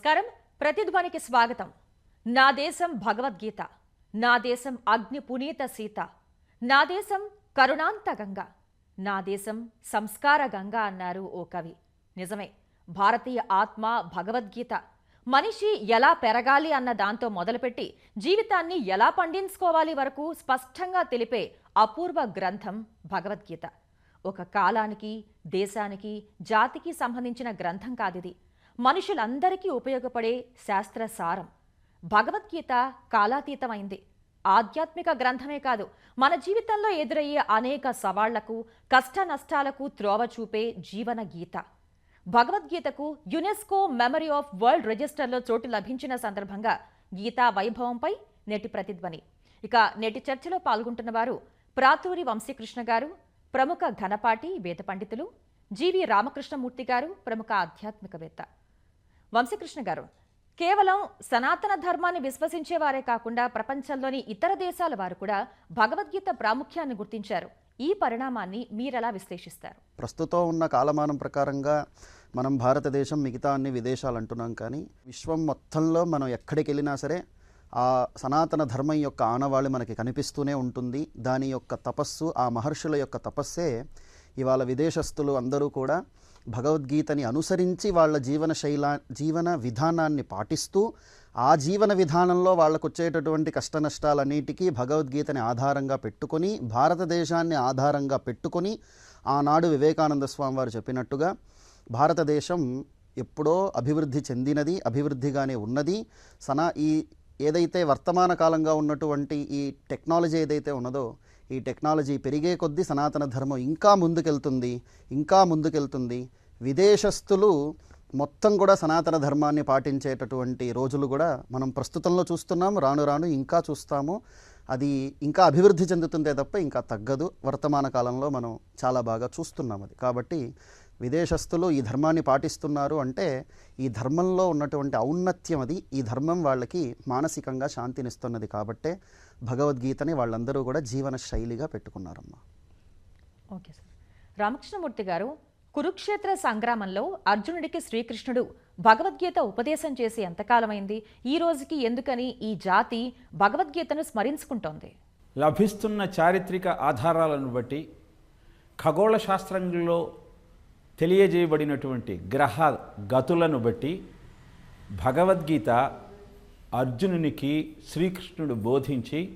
నమస్కారం. ప్రతిధ్వనికి స్వాగతం. నా దేశం భగవద్గీత. నా దేశం అగ్ని పునీత సీత. నా దేశం కరుణాంత గంగ. నా దేశం సంస్కార గంగ అన్నారు ఓ కవి. నిజమే భారతీయ ఆత్మ భగవద్గీత. మనిషి ఎలా పెరగాలి అన్న దాంతో మొదలుపెట్టి జీవితాన్ని ఎలా పండించుకోవాలి వరకు స్పష్టంగా తెలిపే అపూర్వ గ్రంథం భగవద్గీత. ఒక కాలానికి దేశానికి జాతికి సంబంధించిన గ్రంథం కాదిది. మనుషులందరికీ ఉపయోగపడే శాస్త్ర సారం. భగవద్గీత కాలాతీతమైంది. ఆధ్యాత్మిక గ్రంథమే కాదు మన జీవితంలో ఎదురయ్యే అనేక సవాళ్ళకు కష్ట నష్టాలకు త్రోవ చూపే జీవన గీత. భగవద్గీతకు యునెస్కో మెమరీ ఆఫ్ వరల్డ్ రిజిస్టర్లో చోటు లభించిన సందర్భంగా గీతా వైభవంపై నేటి ప్రతిధ్వని. ఇక నేటి చర్చలో పాల్గొంటున్న వారు ప్రాతూరి వంశీకృష్ణ గారు ప్రముఖ ఘనపాటి వేద పండితులు జీవి రామకృష్ణమూర్తి గారు ప్రముఖ ఆధ్యాత్మికవేత్త. వంశీకృష్ణ గారు కేవలం సనాతన ధర్మాన్ని విశ్వసించేవారే కాకుండా ప్రపంచంలోని ఇతర దేశాల వారు కూడా భగవద్గీత ప్రాముఖ్యాన్ని గుర్తించారు. ఈ పరిణామాన్ని మీరెలా విశ్లేషిస్తారు? ప్రస్తుతం ఉన్న కాలమానం ప్రకారంగా మనం భారతదేశం మిగతా అన్ని విదేశాలు అంటున్నాం కానీ విశ్వం మొత్తంలో మనం ఎక్కడికి వెళ్ళినా సరే ఆ సనాతన ధర్మం యొక్క ఆనవాళి మనకి కనిపిస్తూనే ఉంటుంది. దాని యొక్క తపస్సు ఆ మహర్షుల యొక్క తపస్సే ఇవాళ విదేశస్తులు అందరూ కూడా భగవద్గీతని అనుసరించి వాళ్ళ జీవన శైల జీవన విధానాన్ని పాటిస్తూ ఆ జీవన విధానంలో వాళ్ళకు వచ్చేటటువంటి కష్ట నష్టాలన్నిటికీ భగవద్గీతని ఆధారంగా పెట్టుకొని భారతదేశాన్ని ఆధారంగా పెట్టుకొని ఆనాడు వివేకానంద స్వామి వారు చెప్పినట్టుగా భారతదేశం ఎప్పుడో అభివృద్ధి చెందినది అభివృద్ధిగానే ఉన్నది. సనా ఈ ఏదైతే వర్తమాన కాలంగా ఉన్నటువంటి ఈ టెక్నాలజీ ఏదైతే ఉన్నదో ఈ టెక్నాలజీ పెరిగే కొద్దీ సనాతన ధర్మం ఇంకా ముందుకెళ్తుంది ఇంకా ముందుకెళ్తుంది. విదేశస్తులు మొత్తం కూడా సనాతన ధర్మాన్ని పాటించేటటువంటి రోజులు కూడా మనం ప్రస్తుతంలో చూస్తున్నాం రాను రాను ఇంకా చూస్తాము. అది ఇంకా అభివృద్ధి చెందుతుందే తప్ప ఇంకా తగ్గదు. వర్తమాన కాలంలో మనం చాలా బాగా చూస్తున్నాం అది. కాబట్టి విదేశస్తులు ఈ ధర్మాన్ని పాటిస్తున్నారు అంటే ఈ ధర్మంలో ఉన్నటువంటి ఔన్నత్యం అది. ఈ ధర్మం వాళ్ళకి మానసికంగా శాంతినిస్తున్నది కాబట్టే భగవద్గీతని వాళ్ళందరూ కూడా జీవన శైలిగా పెట్టుకున్నారమ్మా. Okay sir. రామకృష్ణమూర్తి గారు కురుక్షేత్ర సంగ్రామంలో అర్జునుడికి శ్రీకృష్ణుడు భగవద్గీత ఉపదేశం చేసి ఎంతకాలమైంది? ఈ రోజుకి ఎందుకని ఈ జాతి భగవద్గీతను స్మరించుకుంటోంది? లభిస్తున్న చారిత్రక ఆధారాలను బట్టి ఖగోళ శాస్త్రంలో తెలియజేయబడినటువంటి గ్రహ గతులను బట్టి భగవద్గీత అర్జునునికి శ్రీకృష్ణుడు బోధించి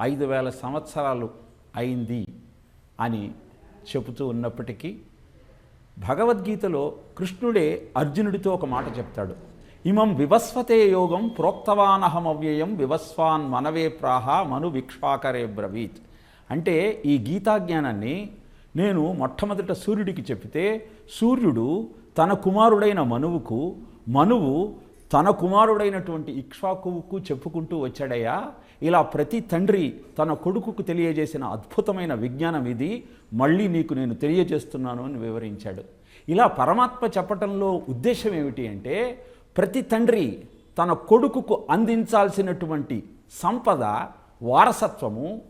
ఐదు వేల సంవత్సరాలు అయింది అని చెబుతూ ఉన్నప్పటికీ భగవద్గీతలో కృష్ణుడే అర్జునుడితో ఒక మాట చెప్తాడు. ఇమం వివస్వతే యోగం ప్రోక్తవానహమవ్యయం వివస్వాన్ మనవే ప్రాహ మను విక్షాకరే బ్రవీత్. అంటే ఈ గీతాజ్ఞానాన్ని నేను మొట్టమొదట సూర్యుడికి చెప్తే సూర్యుడు తన కుమారుడైన మనువుకు మనువు తన కుమారుడైనటువంటి ఇక్ష్వాకువుకు చెప్పుకుంటూ వచ్చాడయ్యా. ఇలా ప్రతి తండ్రి తన కొడుకుకు తెలియజేసిన అద్భుతమైన విజ్ఞానం ఇది. మళ్ళీ నీకు నేను తెలియజేస్తున్నాను అని వివరించాడు. ఇలా పరమాత్మ చెప్పటంలో ఉద్దేశం ఏమిటి అంటే ప్రతి తండ్రి తన కొడుకుకు అందించాల్సినటువంటి సంపద వారసత్వము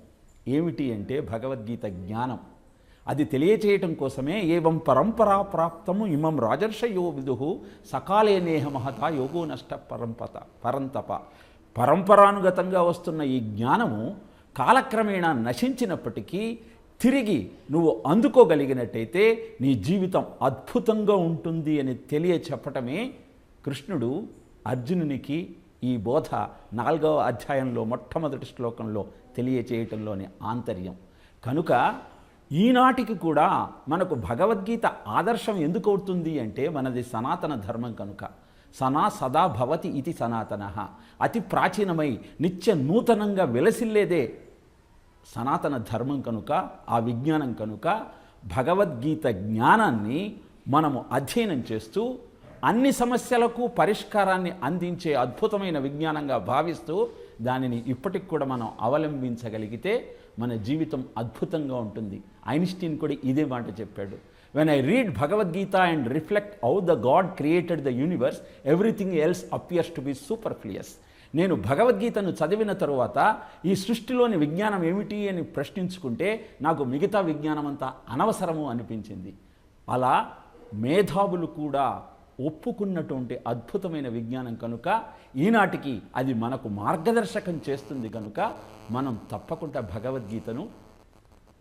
ఏమిటి అంటే భగవద్గీత జ్ఞానం. అది తెలియచేయటం కోసమే ఏవం పరంపరా ప్రాప్తము ఇమం రాజర్షయో విదు సకాలే నేహ మహత యోగో నష్ట పరంపత పరంతప. పరంపరానుగతంగా వస్తున్న ఈ జ్ఞానము కాలక్రమేణా నశించినప్పటికీ తిరిగి నువ్వు అందుకోగలిగినట్టయితే నీ జీవితం అద్భుతంగా ఉంటుంది అని తెలియ చెప్పటమే కృష్ణుడు అర్జునునికి ఈ బోధ నాలుగవ అధ్యాయంలో మొట్టమొదటి శ్లోకంలో తెలియచేయటంలోని ఆంతర్యం. కనుక ఈనాటికి కూడా మనకు భగవద్గీత ఆదర్శం ఎందుకు అవుతుంది అంటే మనది సనాతన ధర్మం కనుక. సనా సదా భవతి ఇది సనాతన. అతి ప్రాచీనమై నిత్య నూతనంగా విలసిల్లేదే సనాతన ధర్మం కనుక ఆ విజ్ఞానం కనుక. భగవద్గీత జ్ఞానాన్ని మనము అధ్యయనం చేస్తూ అన్ని సమస్యలకు పరిష్కారాన్ని అందించే అద్భుతమైన విజ్ఞానంగా భావిస్తూ దానిని ఇప్పటికి కూడా మనం అవలంబించగలిగితే మన జీవితం అద్భుతంగా ఉంటుంది. ఐన్స్టీన్ కూడా ఇదే మాట చెప్పాడు. When I read Bhagavad Gita and reflect how the God created the universe everything else appears to be superfluous నేను భగవద్గీతను చదివిన తరువాత ఈ సృష్టిలోని విజ్ఞానం ఏమిటి అని ప్రశ్నించుకుంటే నాకు మిగతా విజ్ఞానం అంతా అనవసరము అనిపించింది. అలా మేధావులు కూడా ఒప్పుకున్నటువంటి అద్భుతమైన విజ్ఞానం కనుక ఈనాటికి అది మనకు మార్గదర్శకం చేస్తుంది కనుక మనం తప్పకుండా భగవద్గీతను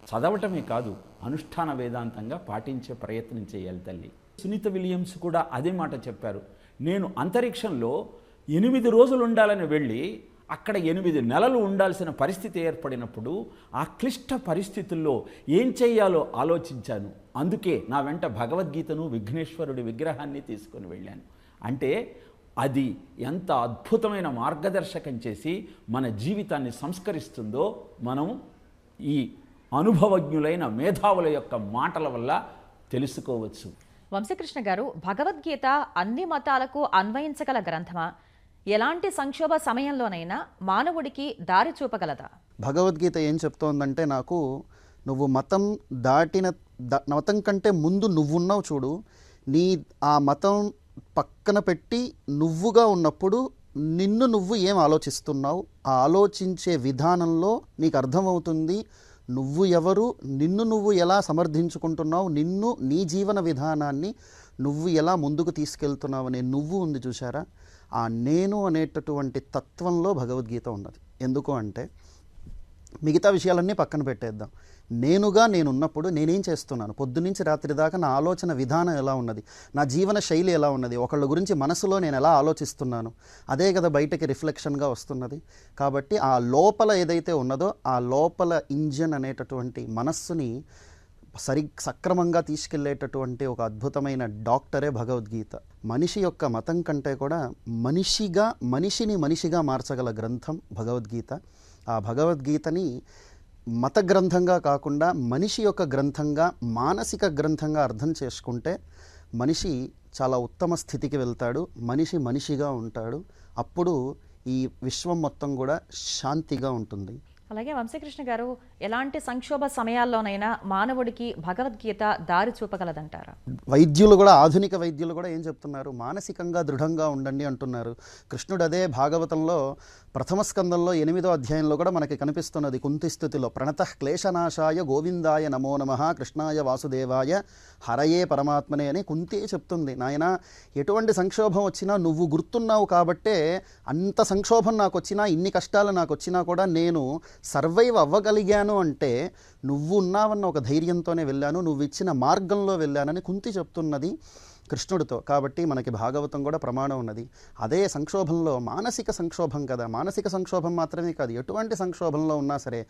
చదవటమే కాదు అనుష్ఠాన వేదాంతంగా పాటించే ప్రయత్నం చేయాలి తల్లి. సునీత విలియమ్స్ కూడా అదే మాట చెప్పారు. నేను అంతరిక్షంలో ఎనిమిది రోజులు ఉండాలని వెళ్ళి అక్కడ ఎనిమిది నెలలు ఉండాల్సిన పరిస్థితి ఏర్పడినప్పుడు ఆ క్లిష్ట పరిస్థితుల్లో ఏం చేయాలో ఆలోచించాను. అందుకే నా వెంట భగవద్గీతను విఘ్నేశ్వరుడి విగ్రహాన్ని తీసుకొని వెళ్ళాను. అంటే అది ఎంత అద్భుతమైన మార్గదర్శకం చేసి మన జీవితాన్ని సంస్కరిస్తుందో మనం ఈ అనుభవజ్ఞులైన మేధావుల యొక్క మాటల వల్ల తెలుసుకోవచ్చు. వంశీకృష్ణ గారు భగవద్గీత అన్ని మతాలకు అన్వయించగల గ్రంథమా? ఎలాంటి సంక్షోభ సమయంలోనైనా మానవుడికి దారి చూపగలదా? భగవద్గీత ఏం చెప్తోందంటే నాకు నువ్వు మతం దాటిన మతం కంటే ముందు నువ్వున్నావు చూడు. నీ ఆ మతం పక్కన పెట్టి నువ్వుగా ఉన్నప్పుడు నిన్ను నువ్వు ఏం ఆలోచిస్తున్నావు? ఆ ఆలోచించే విధానంలో నీకు అర్థమవుతుంది నువ్వు ఎవరు నిన్ను నువ్వు ఎలా సమర్థించుకుంటున్నావు నిన్ను నీ జీవన విధానాన్ని నువ్వు ఎలా ముందుకు తీసుకెళ్తున్నావు అనే నువ్వు ఉంది చూసారా ఆ నేను అనేటటువంటి తత్వంలో భగవద్గీత ఉన్నది. ఎందుకు అంటే మిగతా విషయాలన్నీ పక్కన పెట్టేద్దాం. నేనుగా నేనున్నప్పుడు నేనేం చేస్తున్నాను? పొద్దునుంచి రాత్రి దాకా నా ఆలోచన విధానం ఎలా ఉన్నది? నా జీవన శైలి ఎలా ఉన్నది? ఒకళ్ళ గురించి మనసులో నేను ఎలా ఆలోచిస్తున్నాను? అదే కదా బయటకి రిఫ్లెక్షన్గా వస్తున్నది. కాబట్టి ఆ లోపల ఏదైతే ఉన్నదో ఆ లోపల ఇంజన్ అనేటటువంటి మనస్సుని సరి సక్రమంగా తీసుకెళ్ళేటటువంటి ఒక అద్భుతమైన డాక్టరే భగవద్గీత. మనిషి యొక్క మతం కంటే కూడా మనిషిగా మనిషిని మనిషిగా మార్చగల గ్రంథం భగవద్గీత. ఆ భగవద్గీతని మత గ్రంథంగా కాకుండా మనిషి యొక్క గ్రంథంగా మానసిక గ్రంథంగా అర్థం చేసుకుంటే మనిషి చాలా ఉత్తమ స్థితికి వెళ్తాడు మనిషి మనిషిగా ఉంటాడు. అప్పుడు ఈ విశ్వం మొత్తం కూడా శాంతిగా ఉంటుంది. అలాగే వంశీకృష్ణ గారు ఎలాంటి సంక్షోభ సమయాల్లోనైనా మానవుడికి భగవద్గీత దారి చూపగలదంటారా? వైద్యులు కూడా ఆధునిక వైద్యులు కూడా ఏం చెప్తున్నారు? మానసికంగా దృఢంగా ఉండండి అంటున్నారు. కృష్ణుడు అదే భాగవతంలో ప్రథమ స్కందంలో ఎనిమిదో అధ్యాయంలో కూడా మనకి కనిపిస్తున్నది కుంతి స్థితిలో. ప్రణత క్లేశనాశాయ గోవిందాయ నమో నమ కృష్ణాయ వాసుదేవాయ హరయే పరమాత్మనే అని కుంతే చెప్తుంది. నాయన ఎటువంటి సంక్షోభం వచ్చినా నువ్వు గుర్తున్నావు కాబట్టే అంత సంక్షోభం నాకు వచ్చినా ఇన్ని కష్టాలు నాకు వచ్చినా కూడా నేను సర్వైవ్ అవ్వగలిగాను అంటే నువ్వు ఉన్నావన్న ఒక ధైర్యంతోనే వెళ్ళాను నువ్వు ఇచ్చిన మార్గంలో వెళ్ళానని కుంతి చెప్తున్నది. కృష్ణుడితో. కాబట్టి మనకి భాగవతం కూడా ప్రమాణం ఉన్నది. అదే సంక్షోభంలో మానసిక సంక్షోభం కదా. మానసిక సంక్షోభం మాత్రమే కాదు ఎటువంటి సంక్షోభంలో ఉన్నా సరే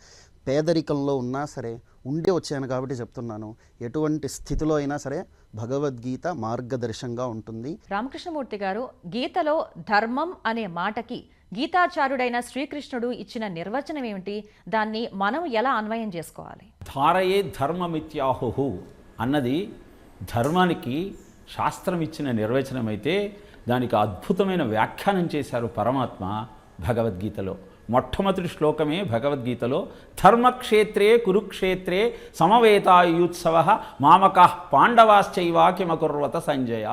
పేదరికంలో ఉన్నా సరే ఉండి వచ్చాను కాబట్టి చెప్తున్నాను. ఎటువంటి స్థితిలో అయినా సరే భగవద్గీత మార్గదర్శంగా ఉంటుంది. రామకృష్ణమూర్తి గారు గీతలో ధర్మం అనే మాటకి గీతాచార్యుడైన శ్రీకృష్ణుడు ఇచ్చిన నిర్వచనం ఏమిటి? దాన్ని మనం ఎలా అన్వయం చేసుకోవాలి? ధారయే ధర్మమిత్యాహు అన్నది ధర్మానికి శాస్త్రం ఇచ్చిన నిర్వచనం అయితే దానికి అద్భుతమైన వ్యాఖ్యానం చేశారు పరమాత్మ భగవద్గీతలో. మొట్టమొదటి శ్లోకమే భగవద్గీతలో ధర్మక్షేత్రే కురుక్షేత్రే సమవేతాయుత్సవ మామక పాండవాశ్చైవా కిమకుర్వత సంజయ.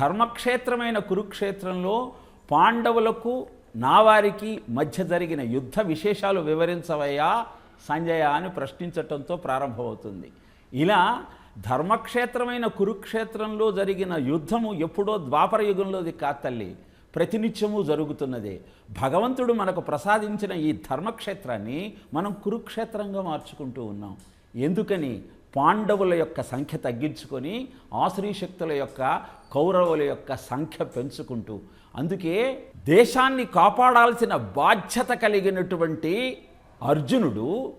ధర్మక్షేత్రమైన కురుక్షేత్రంలో పాండవులకు నా వారికి మధ్య జరిగిన యుద్ధ విశేషాలు వివరించవయ్యా సంజయ అని ప్రశ్నించటంతో ప్రారంభమవుతుంది. ఇలా ధర్మక్షేత్రమైన కురుక్షేత్రంలో జరిగిన యుద్ధము ఎప్పుడో ద్వాపర యుగంలోది కాతల్లి ప్రతినిత్యము జరుగుతున్నదే. భగవంతుడు మనకు ప్రసాదించిన ఈ ధర్మక్షేత్రాన్ని మనం కురుక్షేత్రంగా మార్చుకుంటూ ఉన్నాం. ఎందుకని? పాండవుల యొక్క సంఖ్య తగ్గించుకొని ఆశ్రీ శక్తుల యొక్క కౌరవుల యొక్క సంఖ్య పెంచుకుంటూ. అందుకే దేశాన్ని కాపాడాల్సిన బాధ్యత కలిగినటువంటి అర్జునుడు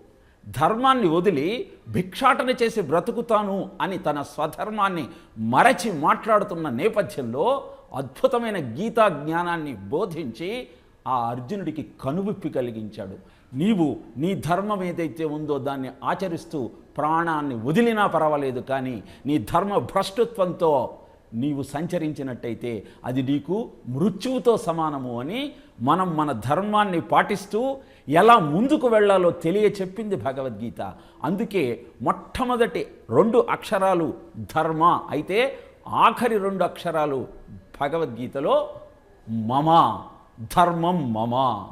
ధర్మాన్ని వదిలి భిక్షాటన చేసి బ్రతుకుతాను అని తన స్వధర్మాన్ని మరచి మాట్లాడుతున్న నేపథ్యంలో అద్భుతమైన గీతా జ్ఞానాన్ని బోధించి ఆ అర్జునుడికి కనువిప్పి కలిగించాడు. నీవు నీ ధర్మం ఏదైతే ఉందో దాన్ని ఆచరిస్తూ ప్రాణాన్ని వదిలినా పర్వాలేదు కానీ నీ ధర్మ భ్రష్టత్వంతో నీవు సంచరించినట్టయితే అది నీకు మృత్యువుతో సమానము అని మనం మన ధర్మాన్ని పాటిస్తూ ఎలా ముందుకు వెళ్ళాలో తెలియ చెప్పింది భగవద్గీత. అందుకే మొట్టమొదటి రెండు అక్షరాలు ధర్మ అయితే ఆఖరి రెండు అక్షరాలు భగవద్గీతలో మమ ధర్మం మమ.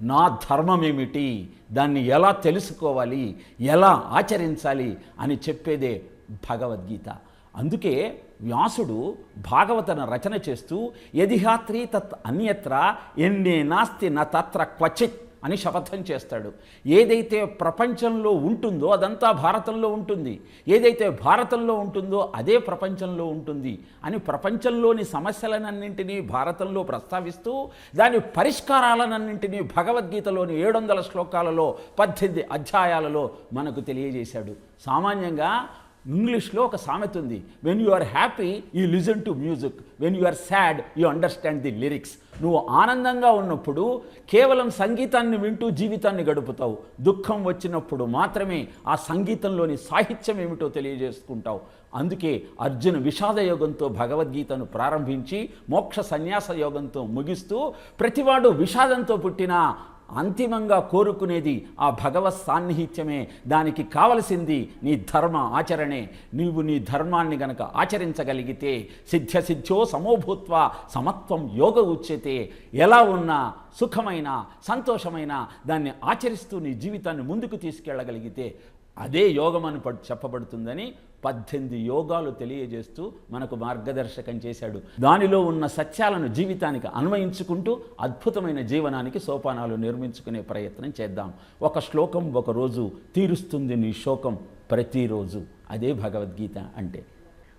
నా ధర్మం ఏమిటి దాన్ని ఎలా తెలుసుకోవాలి? ఎలా ఆచరించాలి? అని చెప్పేదే భగవద్గీత. అందుకే వ్యాసుడు భాగవతన రచన చేస్తూ యదిహాత్రి తత్ అన్యత్ర ఎన్నే నాస్తి న తత్ర క్వచిత్ అని శపథం చేస్తాడు. ఏదైతే ప్రపంచంలో ఉంటుందో అదంతా భారతంలో ఉంటుంది. ఏదైతే భారతంలో ఉంటుందో అదే ప్రపంచంలో ఉంటుంది అని ప్రపంచంలోని సమస్యలనన్నింటినీ భారతంలో ప్రస్తావిస్తూ దాని పరిష్కారాలనన్నింటినీ భగవద్గీతలోని ఏడు వందల శ్లోకాలలో పద్దెనిమిది అధ్యాయాలలో మనకు తెలియజేశాడు. సామాన్యంగా ఇంగ్లీష్లో ఒక సామెత ఉంది. When you are happy you listen to music when you are sad you understand the lyrics నువ్వు ఆనందంగా ఉన్నప్పుడు కేవలం సంగీతాన్ని వింటూ జీవితాన్ని గడుపుతావు. దుఃఖం వచ్చినప్పుడు మాత్రమే ఆ సంగీతంలోని సాహిత్యం ఏమిటో తెలియజేసుకుంటావు. అందుకే అర్జున విషాద యోగంతో భగవద్గీతను ప్రారంభించి మోక్ష సన్యాస యోగంతో ముగిస్తూ ప్రతివాడు విషాదంతో పుట్టిన అంతిమంగా కోరుకునేది ఆ భగవత్ సాన్నిహిత్యమే. దానికి కావలసింది నీ ధర్మ ఆచరణే. నీవు నీ ధర్మాన్ని గనక ఆచరించగలిగితే సిద్ధ్య సిద్ధ్యో సమోభూత్వ సమత్వం యోగ ఉచ్యతే. ఎలా ఉన్నా సుఖమైన సంతోషమైన దాన్ని ఆచరిస్తూ నీ జీవితాన్ని ముందుకు తీసుకెళ్ళగలిగితే అదే యోగం అని చెప్పబడుతుందని పద్దెనిమిది యోగాలు తెలియజేస్తూ మనకు మార్గదర్శకం చేశాడు. దానిలో ఉన్న సత్యాలను జీవితానికి అన్వయించుకుంటూ అద్భుతమైన జీవనానికి సోపానాలు నిర్మించుకునే ప్రయత్నం చేద్దాం. ఒక శ్లోకం ఒక రోజు తీరుస్తుంది నీ శోకం ప్రతిరోజు. అదే భగవద్గీత అంటే.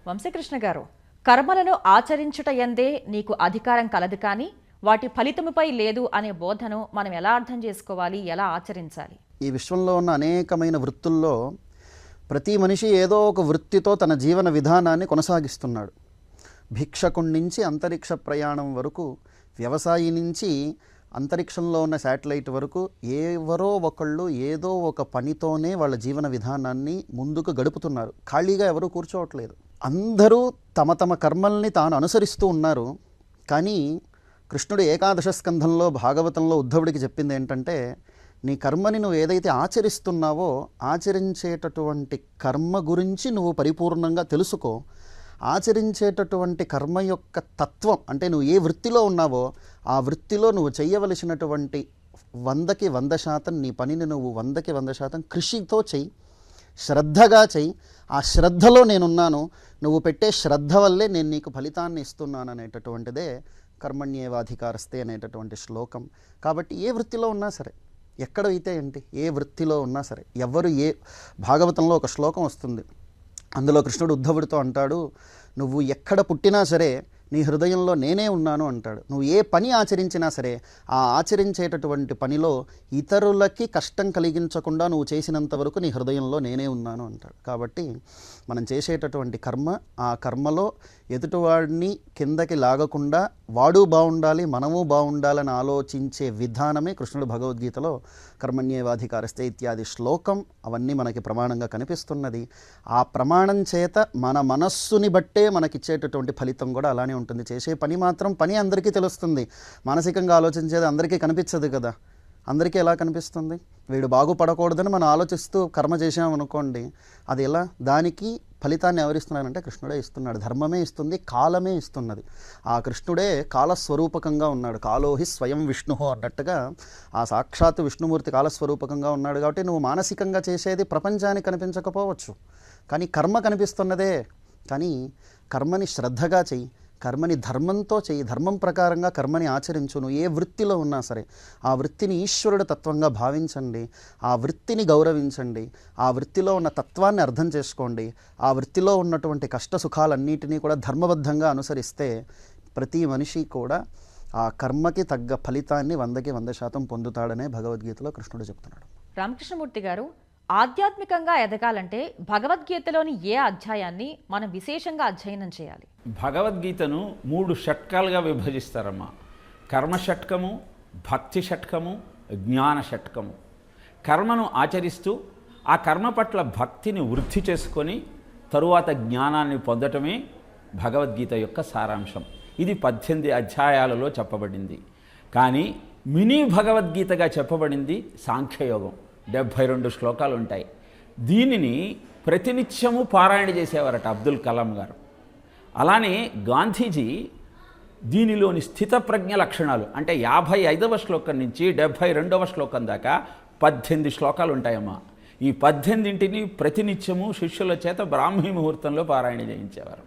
వంశీకృష్ణ గారు కర్మలను ఆచరించుట ఎందే నీకు అధికారం కలదు కానీ వాటి ఫలితముపై లేదు అనే బోధను మనం ఎలా అర్థం చేసుకోవాలి ఎలా ఆచరించాలి? ఈ విశ్వంలో ఉన్న అనేకమైన వృత్తుల్లో ప్రతి మనిషి ఏదో ఒక వృత్తితో తన జీవన విధానాన్ని కొనసాగిస్తున్నాడు. భిక్షకుడి నుంచి అంతరిక్ష ప్రయాణం వరకు వ్యవసాయి నుంచి అంతరిక్షంలో ఉన్న శాటిలైట్ వరకు ఎవరో ఒకళ్ళు ఏదో ఒక పనితోనే వాళ్ళ జీవన విధానాన్ని ముందుకు గడుపుతున్నారు. ఖాళీగా ఎవరూ కూర్చోవట్లేదు. అందరూ తమ తమ కర్మల్ని తాను అనుసరిస్తూ ఉన్నారు. కానీ కృష్ణుడు ఏకాదశ స్కంధంలో భాగవతంలో ఉద్ధవుడికి చెప్పింది ఏంటంటే నీ కర్మని నువ్వు ఏదైతే ఆచరిస్తున్నావో ఆచరించేటటువంటి కర్మ గురించి నువ్వు పరిపూర్ణంగా తెలుసుకో. ఆచరించేటటువంటి కర్మ యొక్క తత్వం అంటే నువ్వు ఏ వృత్తిలో ఉన్నావో ఆ వృత్తిలో నువ్వు చేయవలసినటువంటి వందకి వంద శాతం నీ పనిని నువ్వు వందకి వంద శాతం కృషితో చెయ్యి. శ్రద్ధగా చెయ్యి. ఆ శ్రద్ధలో నేనున్నాను. నువ్వు పెట్టే శ్రద్ధ వల్లే నేను నీకు ఫలితాన్ని ఇస్తున్నాను అనేటటువంటిదే కర్మణ్యేవాధికారస్తే అనేటటువంటి శ్లోకం. కాబట్టి ఏ వృత్తిలో ఉన్నా సరే ఎక్కడైతే ఏంటి ఏ వృత్తిలో ఉన్నా సరే ఎవరు ఏ భాగవతంలో ఒక శ్లోకం వస్తుంది అందులో కృష్ణుడు ఉద్ధవుడితో అంటాడు నువ్వు ఎక్కడ పుట్టినా సరే నీ హృదయంలో నేనే ఉన్నాను అంటాడు. నువ్వు ఏ పని ఆచరించినా సరే ఆ ఆచరించేటటువంటి పనిలో ఇతరులకి కష్టం కలిగించకుండా నువ్వు చేసినంత వరకు నీ హృదయంలో నేనే ఉన్నాను అంటాడు. కాబట్టి మనం చేసేటటువంటి కర్మ ఆ కర్మలో ఎదుటివాడిని కిందకి లాగకుండా వాడు బాగుండాలి మనము బాగుండాలని ఆలోచించే విధానమే కృష్ణుడు భగవద్గీతలో కర్మణ్యేవాధికారస్తే ఇత్యాది శ్లోకం అవన్నీ మనకి ప్రమాణంగా కనిపిస్తున్నది. ఆ ప్రమాణం చేత మన మనస్సుని బట్టే మనకిచ్చేటటువంటి ఫలితం కూడా అలానే ఉంటుంది. చేసే పని మాత్రం పని అందరికీ తెలుస్తుంది. మానసికంగా ఆలోచించేది అందరికీ కనిపించదు కదా. అందరికీ ఎలా కనిపిస్తుంది? వీడు బాగుపడకూడదని మనం ఆలోచిస్తూ కర్మ చేసామనుకోండి అది ఎలా? దానికి ఫలితాన్ని ఎవరిస్తున్నాడంటే కృష్ణుడే ఇస్తున్నాడు. ధర్మమే ఇస్తుంది కాలమే ఇస్తున్నది. ఆ కృష్ణుడే కాలస్వరూపకంగా ఉన్నాడు. కాలోహి స్వయం విష్ణు అన్నట్టుగా ఆ సాక్షాత్తు విష్ణుమూర్తి కాలస్వరూపకంగా ఉన్నాడు కాబట్టి నువ్వు మానసికంగా చేసేది ప్రపంచానికి కనిపించకపోవచ్చు. కానీ కర్మ కనిపిస్తున్నదే. కానీ కర్మని శ్రద్ధగా చెయ్యి. కర్మని ధర్మంతో చేయి ధర్మం ప్రకారంగా కర్మని ఆచరించును ఏ వృత్తిలో ఉన్నా సరే. ఆ వృత్తిని ఈశ్వరుడు తత్వంగా భావించండి ఆ వృత్తిని గౌరవించండి ఆ వృత్తిలో ఉన్న తత్వాన్ని అర్థం చేసుకోండి ఆ వృత్తిలో ఉన్నటువంటి కష్ట సుఖాలన్నిటినీ కూడా ధర్మబద్ధంగా అనుసరిస్తే ప్రతి మనిషి కూడా ఆ కర్మకి తగ్గ ఫలితాన్ని వందకి వంద శాతం పొందుతాడనే భగవద్గీతలో కృష్ణుడు చెప్తున్నాడు. రామకృష్ణమూర్తి గారు ఆధ్యాత్మికంగా ఎదగాలంటే భగవద్గీతలోని ఏ అధ్యాయాన్ని మనం విశేషంగా అధ్యయనం చేయాలి? భగవద్గీతను మూడు షట్కాలుగా విభజిస్తారమ్మా. కర్మ షట్కము భక్తి షట్కము జ్ఞాన షట్కము. కర్మను ఆచరిస్తూ ఆ కర్మ పట్ల భక్తిని వృద్ధి చేసుకొని తరువాత జ్ఞానాన్ని పొందటమే భగవద్గీత యొక్క సారాంశం. ఇది పద్దెనిమిది అధ్యాయాలలో చెప్పబడింది. కానీ మినీ భగవద్గీతగా చెప్పబడింది సాంఖ్యయోగం. డెబ్భై రెండు శ్లోకాలు ఉంటాయి దీనిని ప్రతినిత్యము పారాయణ చేసేవారట అబ్దుల్ కలాం గారు. అలానే గాంధీజీ దీనిలోని స్థితప్రజ్ఞ లక్షణాలు అంటే యాభై ఐదవ శ్లోకం నుంచి డెబ్భై రెండవ శ్లోకం దాకా పద్దెనిమిది శ్లోకాలు ఉంటాయమ్మా ఈ పద్దెనిమిదింటిని ప్రతినిత్యము శిష్యుల చేత బ్రాహ్మీ ముహూర్తంలో పారాయణ చేయించేవారు.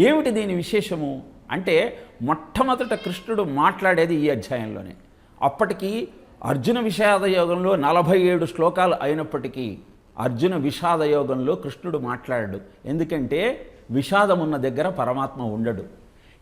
ఏమిటి దీని విశేషము? అంటే మొట్టమొదట కృష్ణుడు మాట్లాడేది ఈ అధ్యాయంలోనే. అప్పటికి అర్జున విషాద యోగంలో నలభై ఏడు శ్లోకాలు అయినప్పటికీ అర్జున విషాద యోగంలో కృష్ణుడు మాట్లాడాడు. ఎందుకంటే విషాదం ఉన్న దగ్గర పరమాత్మ ఉండడు.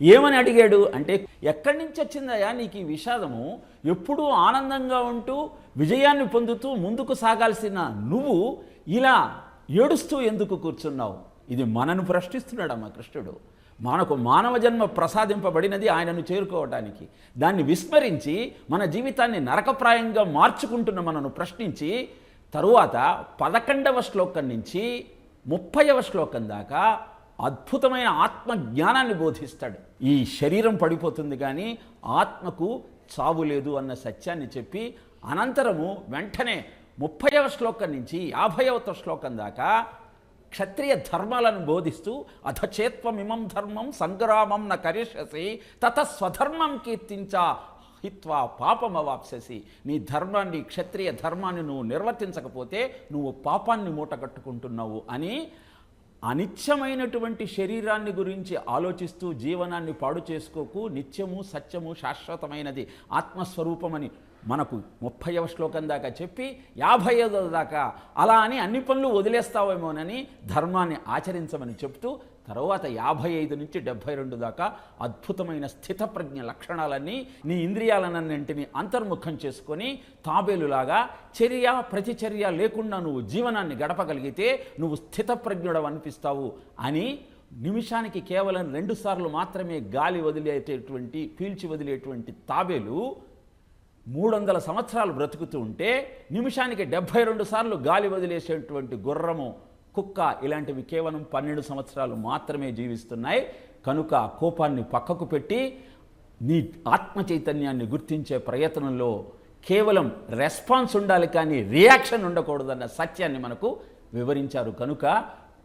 ఏమని అడిగాడు అంటే ఎక్కడి నుంచి వచ్చిందయ్యా నీకు ఈ విషాదము? ఎప్పుడూ ఆనందంగా ఉంటూ విజయాన్ని పొందుతూ ముందుకు సాగాల్సిన నువ్వు ఇలా ఏడుస్తూ ఎందుకు కూర్చున్నావు? ఇది మనను ప్రశ్నిస్తున్నాడమ్మ కృష్ణుడు. మనకు మానవ జన్మ ప్రసాదింపబడినది ఆయనను చేరుకోవటానికి. దాన్ని విస్మరించి మన జీవితాన్ని నరకప్రాయంగా మార్చుకుంటున్న మనను ప్రశ్నించి తరువాత పదకొండవ శ్లోకం నుంచి ముప్పైవ శ్లోకం దాకా అద్భుతమైన ఆత్మ జ్ఞానాన్ని బోధిస్తాడు. ఈ శరీరం పడిపోతుంది కానీ ఆత్మకు చావు లేదు అన్న సత్యాన్ని చెప్పి అనంతరము వెంటనే ముప్పైవ శ్లోకం నుంచి యాభైవ శ్లోకం దాకా క్షత్రియ ధర్మాలను బోధిస్తూ అథచేత్వమిమం ధర్మం సంగ్రామం న కరిష్యసి తత స్వధర్మం కీర్తించా హిత్వా పాపమవాప్ససి నీ ధర్మాన్ని క్షత్రియ ధర్మాన్ని నువ్వు నిర్వర్తించకపోతే నువ్వు పాపాన్ని మూటగట్టుకుంటున్నావు అని అనిత్యమైనటువంటి శరీరాన్ని గురించి ఆలోచిస్తూ జీవనాన్ని పాడు చేసుకోకు. నిత్యము సత్యము శాశ్వతమైనది. ఆత్మస్వరూపమని మనకు ముప్పైవ శ్లోకం దాకా చెప్పి యాభై ఐదో దాకా అలా అని అన్ని పనులు వదిలేస్తావేమోనని ధర్మాన్ని ఆచరించమని చెప్తూ తర్వాత యాభై ఐదు నుంచి డెబ్భై రెండు దాకా అద్భుతమైన స్థితప్రజ్ఞ లక్షణాలన్నీ నీ ఇంద్రియాలన్నింటినీ అంతర్ముఖం చేసుకొని తాబేలులాగా చర్య ప్రతిచర్య లేకుండా నువ్వు జీవనాన్ని గడపగలిగితే నువ్వు స్థితప్రజ్ఞుడవు అనిపిస్తావు అని నిమిషానికి కేవలం రెండుసార్లు మాత్రమే గాలి వదిలేటటువంటి పీల్చి వదిలేటువంటి తాబేలు మూడు వందల సంవత్సరాలు బ్రతుకుతూ ఉంటే నిమిషానికి డెబ్భై రెండు సార్లు గాలి వదిలేసేటువంటి గుర్రము కుక్క ఇలాంటివి కేవలం పన్నెండు సంవత్సరాలు మాత్రమే జీవిస్తున్నాయి. కనుక కోపాన్ని పక్కకు పెట్టి నీ ఆత్మ చైతన్యాన్ని గుర్తించే ప్రయత్నంలో కేవలం రెస్పాన్స్ ఉండాలి కానీ రియాక్షన్ ఉండకూడదన్న సత్యాన్ని మనకు వివరించారు. కనుక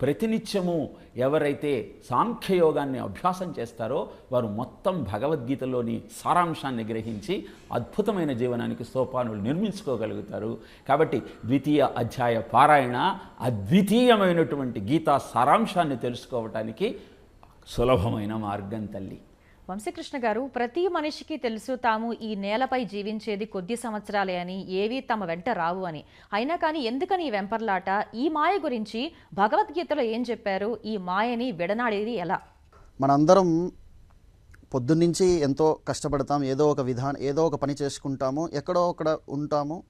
ప్రతినిత్యము ఎవరైతే సాంఖ్యయోగాన్ని అభ్యాసం చేస్తారో వారు మొత్తం భగవద్గీతలోని సారాంశాన్ని గ్రహించి అద్భుతమైన జీవనానికి సోపానులు నిర్మించుకోగలుగుతారు. కాబట్టి ద్వితీయ అధ్యాయ పారాయణ అద్వితీయమైనటువంటి గీతా సారాంశాన్ని తెలుసుకోవటానికి సులభమైన మార్గం తల్లి. వంశీకృష్ణ గారు ప్రతి మనిషికి తెలుసు తాము ఈ నేలపై జీవించేది కొద్ది సంవత్సరాలే అని ఏవి తమ వెంట రావు అని. అయినా కానీ ఎందుకని ఈ వెంపర్లాట? ఈ మాయ గురించి భగవద్గీతలో ఏం చెప్పారు? ఈ మాయని విడనాడేది ఎలా? మనందరం పొద్దున్నుంచి ఎంతో కష్టపడతాం. ఏదో ఒక విధానం ఏదో ఒక పని చేసుకుంటాము. ఎక్కడో అక్కడ ఉంటాము.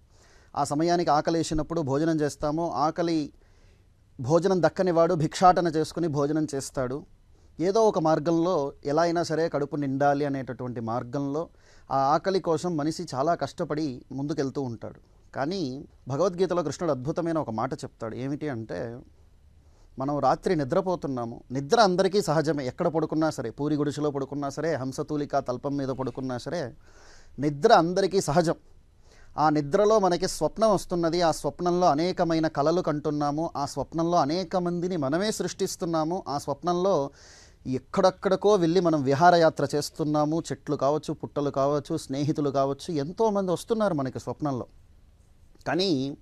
ఆ సమయానికి ఆకలి వేసినప్పుడు భోజనం చేస్తాము. ఆకలి భోజనం దక్కని వాడు భిక్షాటన చేసుకుని భోజనం చేస్తాడు. ఏదో ఒక మార్గంలో ఎలా అయినా సరే కడుపు నిండాలి అనేటటువంటి మార్గంలో ఆ ఆకలి కోసం మనిషి చాలా కష్టపడి ముందుకెళ్తూ ఉంటాడు. కానీ భగవద్గీతలో కృష్ణుడు అద్భుతమైన ఒక మాట చెప్తాడు. ఏమిటి అంటే మనం రాత్రి నిద్రపోతున్నాము. నిద్ర అందరికీ సహజమే. ఎక్కడ పడుకున్నా సరే పూరి గుడిసెలో పడుకున్నా సరే హంసతూలిక తల్పం మీద పడుకున్నా సరే నిద్ర అందరికీ సహజం. ఆ నిద్రలో మనకి స్వప్నం వస్తున్నది. ఆ స్వప్నంలో అనేకమైన కలలు కంటున్నాము. ఆ స్వప్నంలో అనేక మందిని మనమే సృష్టిస్తున్నాము. ఆ స్వప్నంలో ఎక్కడెక్కడికో వెళ్ళి మనం విహారయాత్ర చేస్తున్నాము. చెట్లు కావచ్చు పుట్టలు కావచ్చు స్నేహితులు కావచ్చు ఎంతోమంది వస్తున్నారు మనకి స్వప్నంలో. కానీ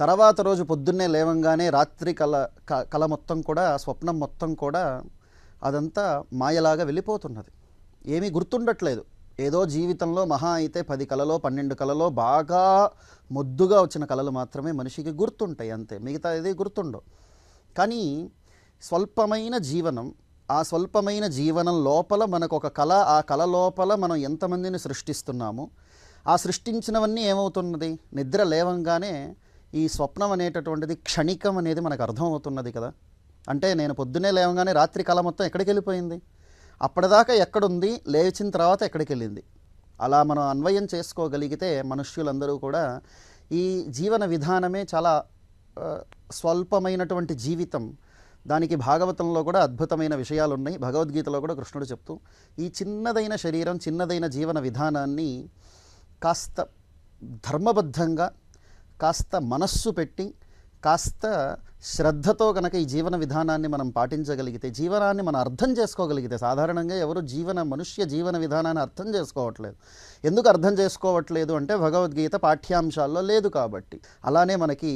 తర్వాత రోజు పొద్దున్నే లేవంగానే రాత్రి కల క- కల మొత్తం కూడా స్వప్నం మొత్తం కూడా అదంతా మాయలాగా వెళ్ళిపోతున్నది. ఏమీ గుర్తుండట్లేదు. ఏదో జీవితంలో మహా అయితే పది కలలో పన్నెండు కలలో బాగా మొద్దుగా వచ్చిన కళలు మాత్రమే మనిషికి గుర్తుంటాయి అంతే. మిగతా ఏది గుర్తుండవు. కానీ స్వల్పమైన జీవనం ఆ స్వల్పమైన జీవనం లోపల మనకు ఒక కళ ఆ కళ లోపల మనం ఎంతమందిని సృష్టిస్తున్నాము? ఆ సృష్టించినవన్నీ ఏమవుతున్నది? నిద్ర లేవంగానే ఈ స్వప్నం అనేటటువంటిది క్షణికం అనేది మనకు అర్థమవుతున్నది కదా. అంటే నేను పొద్దున్నే లేవగానే రాత్రి కళ మొత్తం ఎక్కడికి వెళ్ళిపోయింది అప్పటిదాకా ఎక్కడుంది? లేచిన తర్వాత ఎక్కడికి వెళ్ళింది అలా మనం అన్వయం చేసుకోగలిగితే మనుష్యులందరూ కూడా ఈ జీవన విధానమే చాలా స్వల్పమైనటువంటి జీవితం దానికి భాగవతంలో కూడా అద్భుతమైన విషయాలు ఉన్నాయి భగవద్గీతలో కూడా కృష్ణుడు చెప్తూ ఈ చిన్నదైన శరీరం చిన్నదైన జీవన విధానాన్ని కాస్త ధర్మబద్ధంగా కాస్త మనస్సు పెట్టి కాస్త శ్రద్ధతో కనుక ఈ జీవన విధానాన్ని మనం పాటించగలిగితే జీవనాన్ని మనం అర్థం చేసుకోగలిగితే సాధారణంగా ఎవరు జీవన మనుష్య జీవన విధానాన్ని అర్థం చేసుకోవట్లేదు. ఎందుకు అర్థం చేసుకోవట్లేదు అంటే భగవద్గీత పాఠ్యాంశాల్లో లేదు కాబట్టి. అలానే మనకి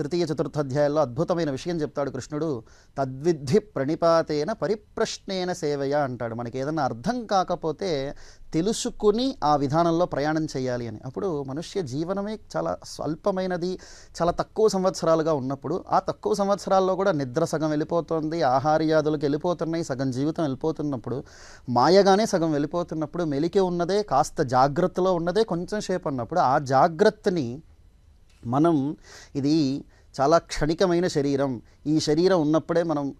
తృతీయ చతుర్థాధ్యాయాల్లో అద్భుతమైన విషయం చెప్తాడు కృష్ణుడు. తద్విద్ధి ప్రణిపాతేన పరిప్రశ్నేన సేవయ అంటాడు. మనకి ఏదైనా అర్థం కాకపోతే తెలుసుకుని ఆ విధానంలో ప్రయాణం చేయాలి అని. అప్పుడు మనుష్య జీవనమే చాలా స్వల్పమైనది చాలా తక్కువ సంవత్సరాలుగా ఉన్నప్పుడు ఆ తక్కువ సంవత్సరాల్లో కూడా నిద్ర సగం వెళ్ళిపోతుంది ఆహార్యాదులకు వెళ్ళిపోతున్నాయి సగం జీవితం వెళ్ళిపోతున్నప్పుడు మాయగానే సగం వెళ్ళిపోతున్నప్పుడు మెలికి ఉన్నదే కాస్త జాగ్రత్తలో ఉన్నదే కొంచెం సేపు అన్నప్పుడు ఆ జాగ్రత్తని మనం ఇది చాలా క్షణికమైన శరీరం ఈ శరీరం ఉన్నప్పుడే మనం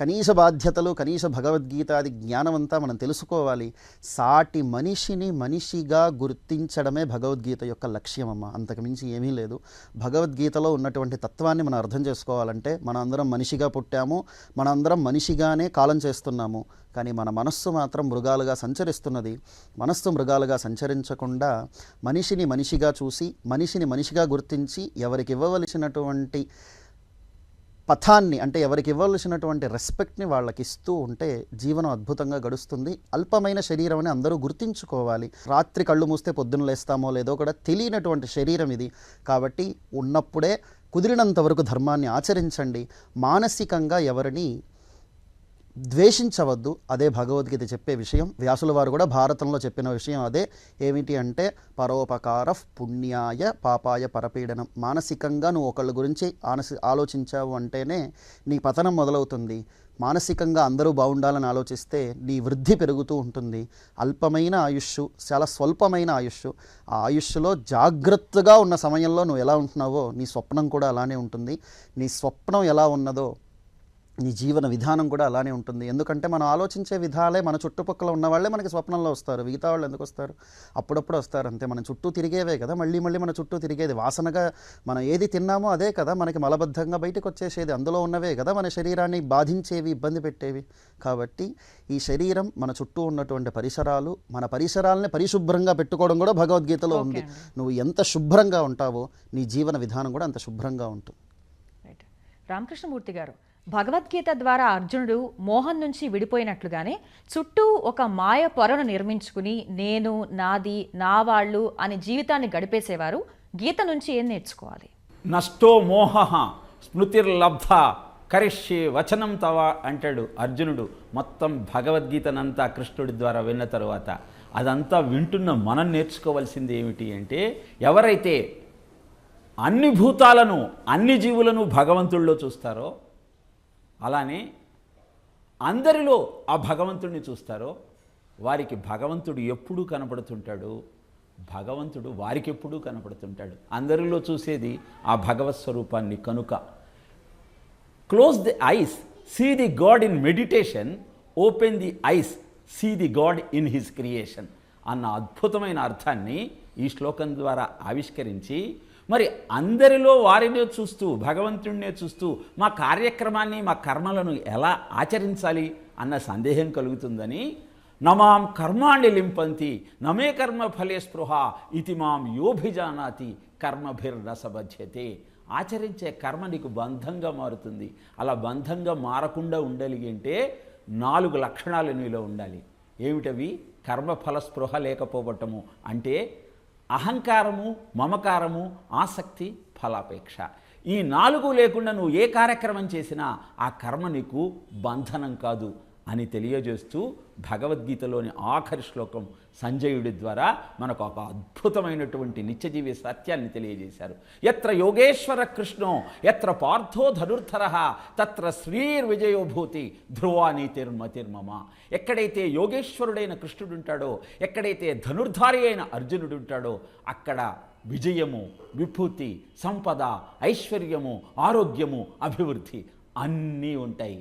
కనీస బాధ్యతలు కనీస భగవద్గీతాది అది జ్ఞానమంతా మనం తెలుసుకోవాలి. సాటి మనిషిని మనిషిగా గుర్తించడమే భగవద్గీత యొక్క లక్ష్యం అమ్మ అంతకుమించి ఏమీ లేదు. భగవద్గీతలో ఉన్నటువంటి తత్వాన్ని మనం అర్థం చేసుకోవాలంటే మనం అందరం మనిషిగా పుట్టాము మనందరం మనిషిగానే కాలం చేస్తున్నాము. కానీ మన మనస్సు మాత్రం మృగాలుగా సంచరిస్తున్నది. మనస్సు మృగాలుగా సంచరించకుండా మనిషిని మనిషిగా చూసి మనిషిని మనిషిగా గుర్తించి ఎవరికి ఇవ్వవలసినటువంటి పథాన్ని అంటే ఎవరికి ఇవ్వాల్సినటువంటి రెస్పెక్ట్ని వాళ్ళకి ఇస్తూ ఉంటే జీవనం అద్భుతంగా గడుస్తుంది. అల్పమైన శరీరం అని అందరూ గుర్తించుకోవాలి. రాత్రి కళ్ళు మూస్తే పొద్దున్న లేస్తామో లేదో కూడా తెలియనటువంటి శరీరం ఇది. కాబట్టి ఉన్నప్పుడే కుదిరినంత వరకు ధర్మాన్ని ఆచరించండి. మానసికంగా ఎవరిని ద్వేషించవద్దు. అదే భగవద్గీత చెప్పే విషయం. వ్యాసుల వారు కూడా భారతంలో చెప్పిన విషయం అదే. ఏమిటి అంటే పరోపకార పుణ్యాయ పాపాయ పరపీడనం. మానసికంగా నువ్వు ఒకళ్ళ గురించి ఆనసి ఆలోచించావు అంటేనే నీ పతనం మొదలవుతుంది. మానసికంగా అందరూ బాగుండాలని ఆలోచిస్తే నీ వృద్ధి పెరుగుతూ ఉంటుంది. అల్పమైన ఆయుష్ చాలా స్వల్పమైన ఆయుష్ ఆ ఆయుష్లో జాగ్రత్తగా ఉన్న సమయంలో నువ్వు ఎలా ఉంటున్నావో నీ స్వప్నం కూడా అలానే ఉంటుంది. నీ స్వప్నం ఎలా ఉన్నదో నీ జీవన విధానం కూడా అలానే ఉంటుంది. ఎందుకంటే మనం ఆలోచించే విధాలే మన చుట్టుపక్కల ఉన్న వాళ్ళే మనకి స్వప్నంలో వస్తారు. మిగతా వాళ్ళు ఎందుకు వస్తారు? అప్పుడప్పుడు వస్తారు అంతే. మన చుట్టూ తిరిగేవే కదా. మళ్ళీ మళ్ళీ మన చుట్టూ తిరిగేది వాసనగా మనం ఏది తిన్నామో అదే కదా. మనకి మలబద్ధంగా బయటకు వచ్చేసేది. అందులో ఉన్నవే కదా మన శరీరాన్ని బాధించేవి ఇబ్బంది పెట్టేవి. కాబట్టి ఈ శరీరం మన చుట్టూ ఉన్నటువంటి పరిసరాలు మన పరిసరాలని పరిశుభ్రంగా పెట్టుకోవడం కూడా భగవద్గీతలో ఉంది. నువ్వు ఎంత శుభ్రంగా ఉంటావో నీ జీవన విధానం కూడా అంత శుభ్రంగా ఉంటుంది. రామకృష్ణమూర్తి గారు భగవద్గీత ద్వారా అర్జునుడు మోహన్ నుంచి విడిపోయినట్లుగానే చుట్టూ ఒక మాయ పొరను నిర్మించుకుని నేను నాది నా వాళ్ళు అని జీవితాన్ని గడిపేసేవారు గీత నుంచి ఏం నేర్చుకోవాలి? నష్టో మోహ స్మృతిర్లబ్ధ కరిష్యే వచనం తవ అంటాడు అర్జునుడు. మొత్తం భగవద్గీతనంతా కృష్ణుడి ద్వారా విన్న తరువాత అదంతా వింటున్న మనం నేర్చుకోవాల్సింది ఏమిటి అంటే ఎవరైతే అన్ని భూతాలను అన్ని జీవులను భగవంతుల్లో చూస్తారో అలానే అందరిలో ఆ భగవంతుడిని చూస్తారో వారికి భగవంతుడు ఎప్పుడూ కనపడుతుంటాడు. భగవంతుడు వారికి ఎప్పుడూ కనపడుతుంటాడు. అందరిలో చూసేది ఆ భగవత్ స్వరూపాన్ని కనుక. Close the eyes see the god in meditation open the eyes see the god in his creation అన్న అద్భుతమైన అర్థాన్ని ఈ శ్లోకం ద్వారా ఆవిష్కరించి మరి అందరిలో వారినే చూస్తూ భగవంతుడినే చూస్తూ మా కార్యక్రమాన్ని మా కర్మలను ఎలా ఆచరించాలి అన్న సందేహం కలుగుతుందని నమాం కర్మాణి లింపంతి నమే కర్మ ఫలే స్పృహ ఇది మాం యోభిజానాతి కర్మభిర్రసబధ్యతే ఆచరించే కర్మ నీకు బంధంగా మారుతుంది. అలా బంధంగా మారకుండా ఉండాలి అంటే నాలుగు లక్షణాలు నీలో ఉండాలి. ఏమిటవి? కర్మఫల స్పృహ లేకపోవటము. అంటే అహంకారము మమకారము ఆసక్తి ఫలాపేక్ష. ఈ నాలుగు లేకుండా నువ్వు ఏ కార్యక్రమం చేసినా ఆ కర్మ నీకు బంధనం కాదు. అని తెలియజేస్తూ భగవద్గీతలోని ఆఖరి శ్లోకం సంజయుడి ద్వారా మనకు ఒక అద్భుతమైనటువంటి నిత్యజీవి సత్యాన్ని తెలియజేశారు. ఎత్ర యోగేశ్వర కృష్ణో ఎత్ర పార్థో ధనుర్ధర తత్ర శ్రీర్విజయోభూతి ధ్రువా నీతిర్మతిర్మమ ఎక్కడైతే యోగేశ్వరుడైన కృష్ణుడు ఉంటాడో ఎక్కడైతే ధనుర్ధారి అయిన అర్జునుడు ఉంటాడో అక్కడ విజయము విభూతి సంపద ఐశ్వర్యము ఆరోగ్యము అభివృద్ధి అన్నీ ఉంటాయి.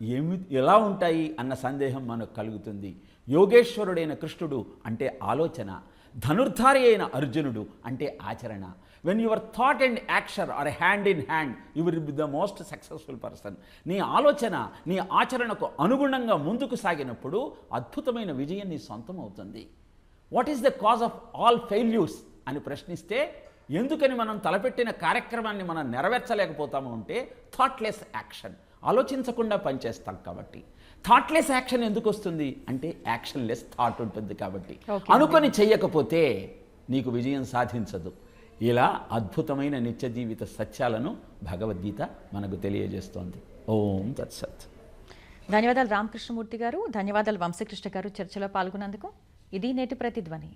ఏమి ఎలా ఉంటాయి అన్న సందేహం మనకు కలుగుతుంది. యోగేశ్వరుడైన కృష్ణుడు అంటే ఆలోచన ధనుర్ధారి అయిన అర్జునుడు అంటే ఆచరణ. When your thought and action are hand in hand you will be the most successful person నీ ఆలోచన నీ ఆచరణకు అనుగుణంగా ముందుకు సాగినప్పుడు అద్భుతమైన విజయం నీ సొంతం అవుతుంది. What is the cause of all failures అని ప్రశ్నిస్తే ఎందుకని మనం తలపెట్టిన కార్యక్రమాన్ని మనం నెరవేర్చలేకపోతాము అంటే థాట్లెస్ యాక్షన్ ఆలోచించకుండా పనిచేస్తాం కాబట్టి. థాట్లెస్ యాక్షన్ ఎందుకు వస్తుంది? అంటే యాక్షన్ లెస్ థాట్ ఉంటుంది కాబట్టి. అనుకొని చెయ్యకపోతే నీకు విజయం సాధించదు. ఇలా అద్భుతమైన నిత్య జీవిత సత్యాలను భగవద్గీత మనకు తెలియజేస్తోంది. ఓం తత్సత్. ధన్యవాదాలు రామకృష్ణమూర్తి గారు. ధన్యవాదాలు వంశకృష్ణ గారు చర్చలో పాల్గొన్నందుకు. ఇది నేటి ప్రతిధ్వని.